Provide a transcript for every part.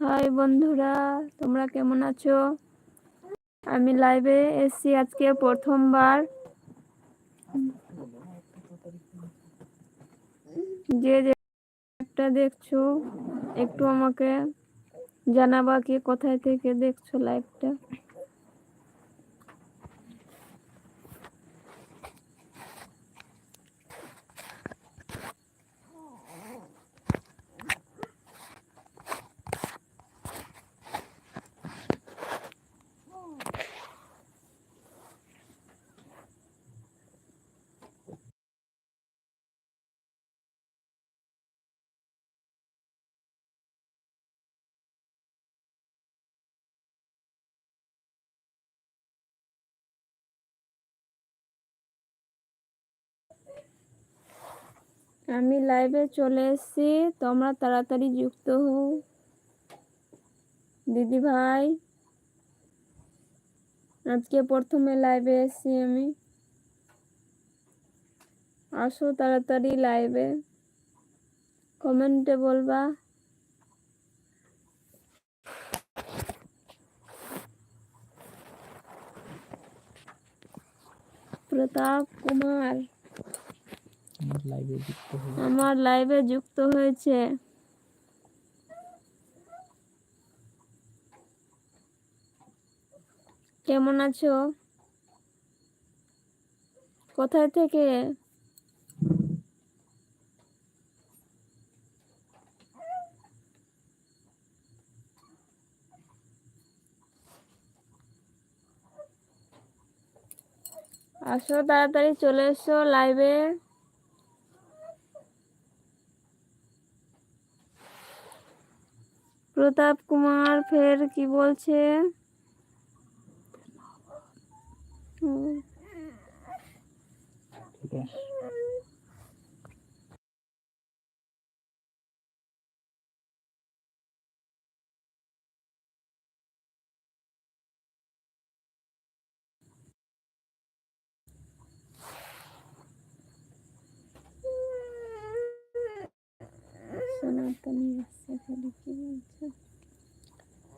High বন্ধুরা, তোমরা কেমন আছো? আমি লাইভে এসছি আজকে প্রথমবার। যে একটা দেখছ, একটু আমাকে জানাবা কি কোথায় থেকে দেখছ লাইভটা আমি লাইভে চলে এসেছি। তোমরা তাড়াতাড়ি যুক্ত হও। দিদি ভাই, আজকে প্রথমে লাইভে এসেছি আমি। আসো তাড়াতাড়ি লাইভে কমেন্টে বলবা। প্রতাপ কুমার। আমার লাইভে যুক্ত হয়ে হয়েছে। কেমন আছো? কোথায় থেকে? আসো তাড়াতাড়ি চলে এসো লাইভে প্রতাপ কুমার ফের কি বলছে? সনাতনী আসছে খালি কি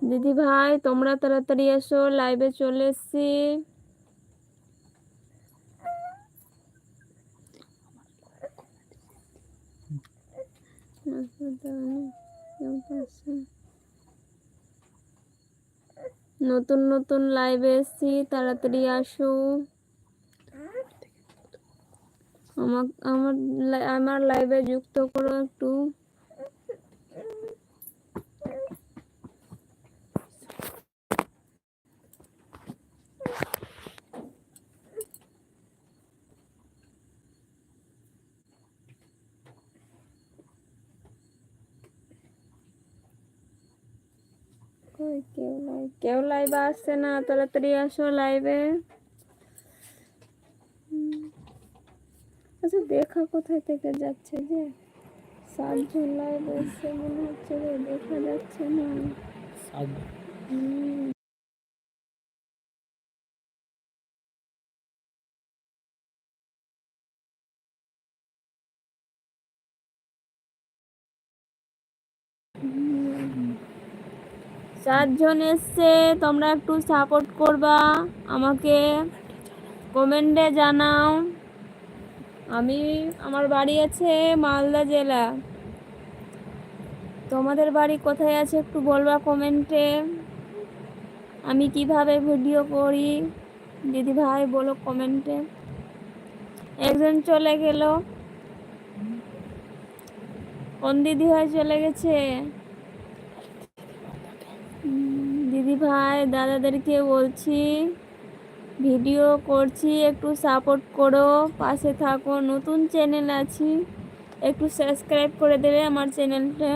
দিদি ভাই, তোমরা তাড়াতাড়ি এসো লাইভে চলে এসছি। নতুন নতুন লাইভে এসছি, তাড়াতাড়ি আসো। আমার আমার লাইভে যুক্ত করো একটু। কেউ লাইভ আসছে না তাড়াতাড়ি আসো লাইভে আচ্ছা দেখা কোথায় থেকে যাচ্ছে যে? সাতজন লাইভ এসছে মনে হচ্ছে যে দেখা যাচ্ছে না। চারজন এসছে, তোমরা একটু সাপোর্ট করবা, আমাকে কমেন্টে জানাও। আমি, আমার বাড়ি আছে মালদা জেলা। তোমাদের বাড়ি কোথায় আছে একটু বলবা কমেন্টে আমি কীভাবে ভিডিও করি? দিদি ভাই বলো কমেন্টে একজন চলে গেল। কোন দিদি ভাই চলে গেছে উম, দিদি ভাই, দাদাদেরকে বলছি, ভিডিও করছি, একটু সাপোর্ট করো, পাশে থাকো, নতুন চ্যানেল আছি, একটু সাবস্ক্রাইব করে দেবে আমার চ্যানেলটা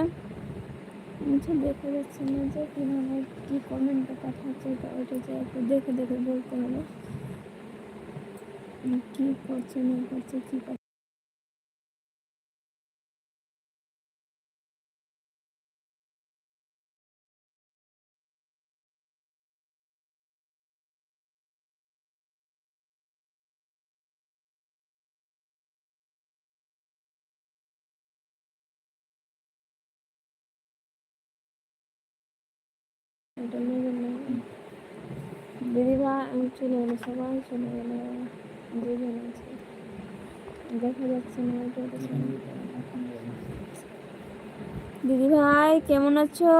দেখা যাচ্ছে না যে কীভাবে কী কমেন্টটা পাঠাচ্ছে তো ওইটা যে একটু দেখে দেখে বলতে হবে। কী করছে, না করছে, কী এটা নেবেন না দিদি ভাই আমি চলে সবাই চলে গেলো দেখা যাচ্ছে না। দিদি ভাই কেমন আছো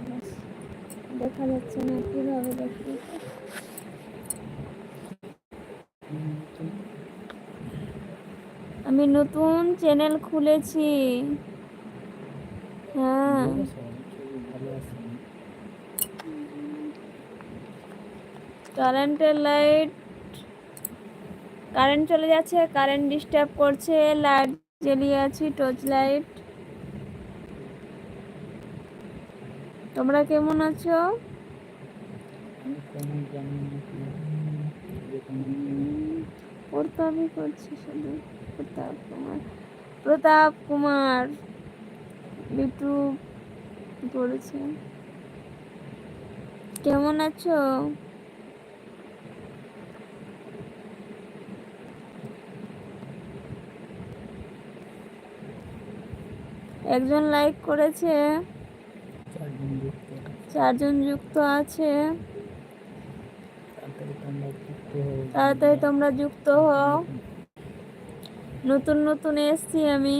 ব্যাস। দেখা যাচ্ছে না, কীভাবে দেখি আমি নতুন চ্যানেল খুলেছি। হ্যাঁ। কারেন্টের লাইট কারেন্ট চলে যাচ্ছে কারেন্ট ডিস্টার্ব করছে লাইট জ্বালিয়ে আছি টর্চ লাইট তোমরা কেমন আছো? আমি কোনো প্রতাপই করছি শুধু। প্রতাপ কুমার। প্রতাপ কুমার ইউটিউব করেছে কেমন আছো? একজন লাইক করেছে। চারজন যুক্ত আছে। তাড়াতাড়ি তোমরা যুক্ত হও। নতুন নতুন এসছি আমি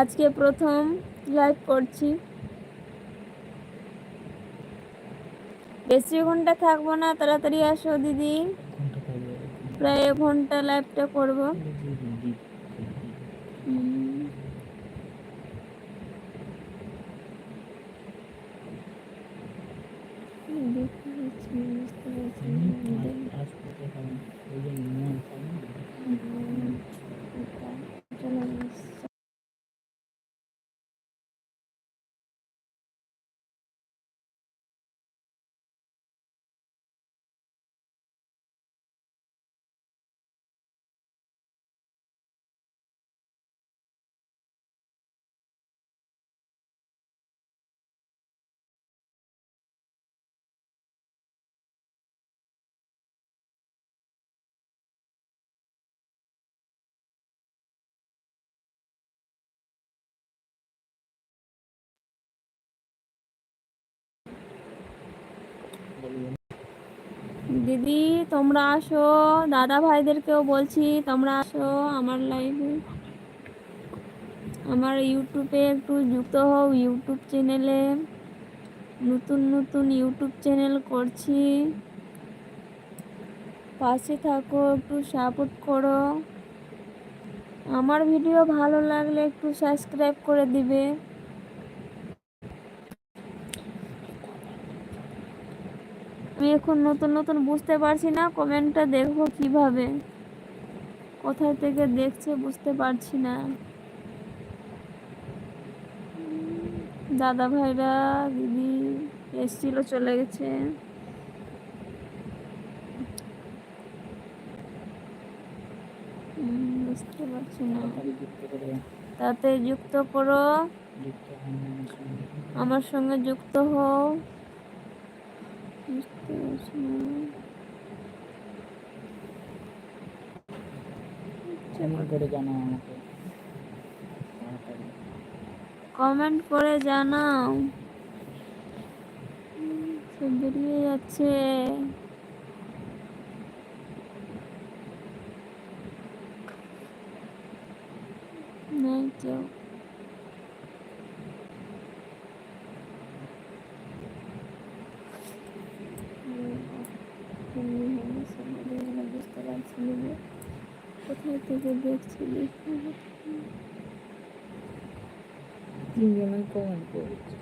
আজকে প্রথম লাইভ করছি বেশি ঘণ্টা থাকব না তাড়াতাড়ি আসো দিদি প্রায় ঘণ্টা লাইভটা করব। দেখতে পাচ্ছি না, বুঝতে পারছি না। আসতে হবে ওই যে নিয়ম কানুন চলে গেছে। বলবেন দিদি, তোমরা আসো। দাদা ভাইদেরকেও বলছি, তোমরা আসো আমার লাইভে আমার ইউটিউবে একটু যুক্ত হও ইউটিউব চ্যানেলে নতুন নতুন ইউটিউব চ্যানেল করছি। পাশে থাকো, একটু সাপোর্ট করো। আমার ভিডিও ভালো লাগলে একটু সাবস্ক্রাইব করে দিবে। এখন নতুন নতুন বুঝতে পারছি না। কমেন্টটা দেখব কীভাবে। কোথা থেকে দেখছে বুঝতে পারছি না। দাদা ভাইরা, দিদি এসছিল, চলে গেছে। বুঝতে পারছি না। তাতে যুক্ত করো। আমার সঙ্গে যুক্ত হও। কমেন্ট করে জানাও আমাকে। কমেন্ট করে জানাও। বেরিয়ে যাচ্ছে। নাই কেউ এমনি হবে সব এগুলো বুঝতে পারছি না যে কোথায় থেকে দেখছি তিনজনের কমেন্ট করেছে।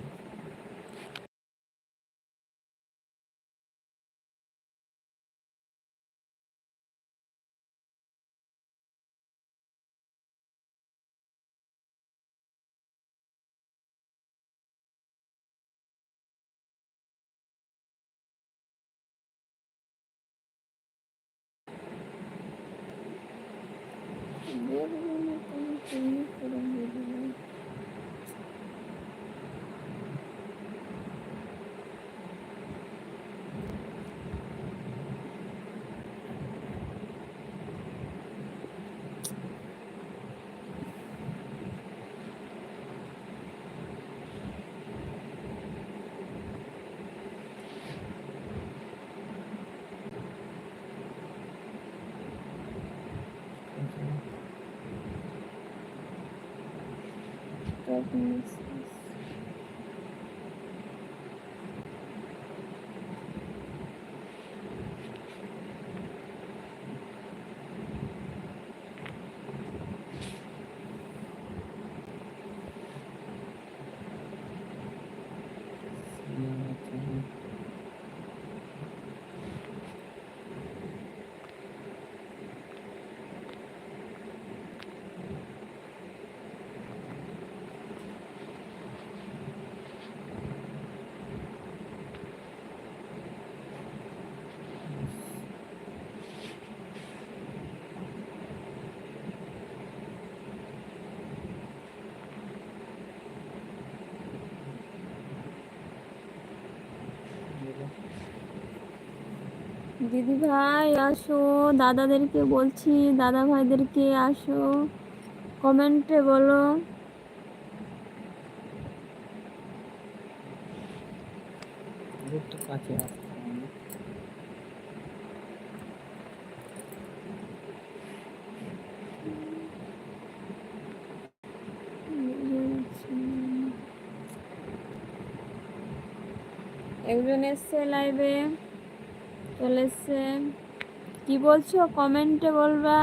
Mm-hmm. geldiniz. দিদি ভাই আসো। দাদাদেরকে বলছি দাদা ভাইদেরকে আসো। কমেন্টে বলো। একজন এসছে লাইভে চলে এসছে কি বলছো? কমেন্টে বলবা।